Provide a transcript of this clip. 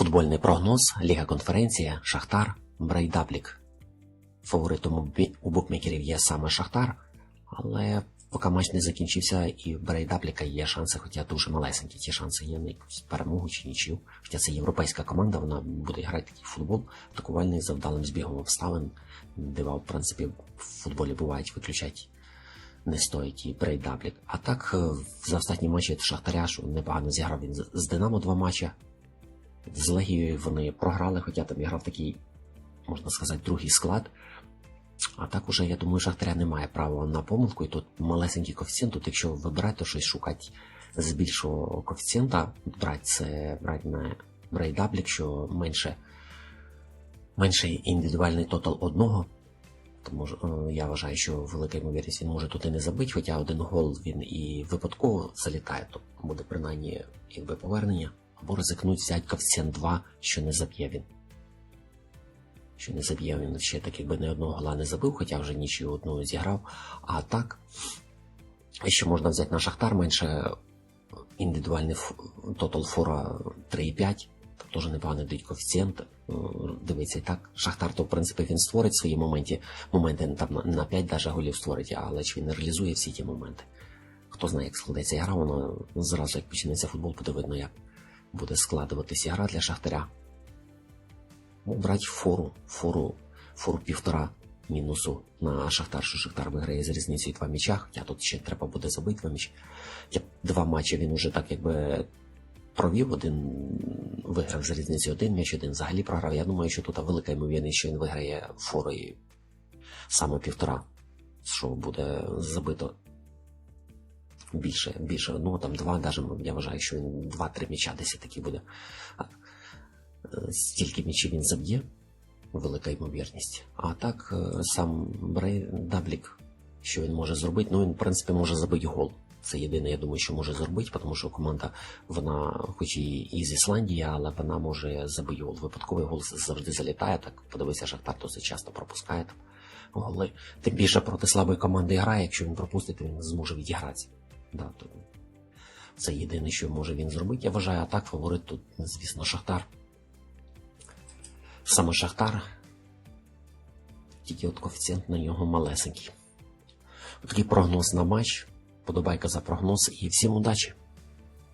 Футбольний прогноз, Ліга конференція, Шахтар, Брейдаблік. Фаворитом у букмекерів є саме Шахтар, але поки матч не закінчився, і в Брейдабліка є шанси, хоча дуже малесенькі. Ті шанси є на якусь перемогу чи нічию. Хоча це європейська команда, вона буде грати такий футбол, атакувальний за вдалим збігом обставин. Дива, в принципі, в футболі бувають виключать не стоїть і Брейдаблік. А так, е, за останні матчі Шахтаря, що непогано зіграв він з Динамо два матчі. З Легією вони програли, хоча там грав такий, можна сказати, другий склад. А так уже, я думаю, Шахтаря не має права на помилку, і тут малесенький коефіцієнт. Тут, якщо вибирати, то щось шукати з більшого коефіцієнта, брати це брати на брейдаблік, що менше, менший індивідуальний тотал одного. Тому е, я вважаю, що велика ймовірність він може тут і не забити, хоча один гол він і випадково залітає, то буде принаймні якби повернення, або ризикнуть взяти коефіцієнт 2, що не заб'є він. Що не заб'є він ще так якби не одного гола не забив, хоча вже нічию одну зіграв. А так, ще можна взяти на Шахтар менше індивідуальний тотал фора 3,5. Там теж непогано дають коефіцієнт. Е, Дивиться і так. Шахтар, то в принципі він створить свої моменти, моменти там на- на 5 даже голів створить, але чи він не реалізує всі ті моменти. Хто знає, як складеться гра, воно зразу як почнеться футбол, буде видно, як буде складуватися гра для Шахтаря. Ну, брати фору, фору, фору півтора мінусу на Шахтар, що Шахтар виграє з різницею два м'яча, хоча тут ще треба буде забити два м'ячі. Хоча Два матчі він уже так якби провів, один виграв з різницею один м'яч, один взагалі програв. Я думаю, що тут велика ймовірність, що він виграє форою саме півтора, що буде забито більше, більше, ну там два, даже я вважаю, що він два-три м'яча десь такі буде. Е, Стільки м'ячів він заб'є, велика ймовірність. А так, е, сам Брей Даблік, що він може зробити, ну він, в принципі, може забити гол. Це єдине, я думаю, що може зробити, тому що команда, вона, хоч і із Ісландії, але вона може забити гол. Випадковий гол завжди залітає. Так подивися, Шахтар досить часто пропускає там голи. Тим більше проти слабої команди грає, якщо він пропустить, то він зможе відігратися. Да, то це єдине, що може він зробити. Я вважаю, а так фаворит тут, звісно, Шахтар. Саме Шахтар. Тільки от коефіцієнт на нього малесенький. Такий прогноз на матч. Подобайка за прогноз і всім удачі!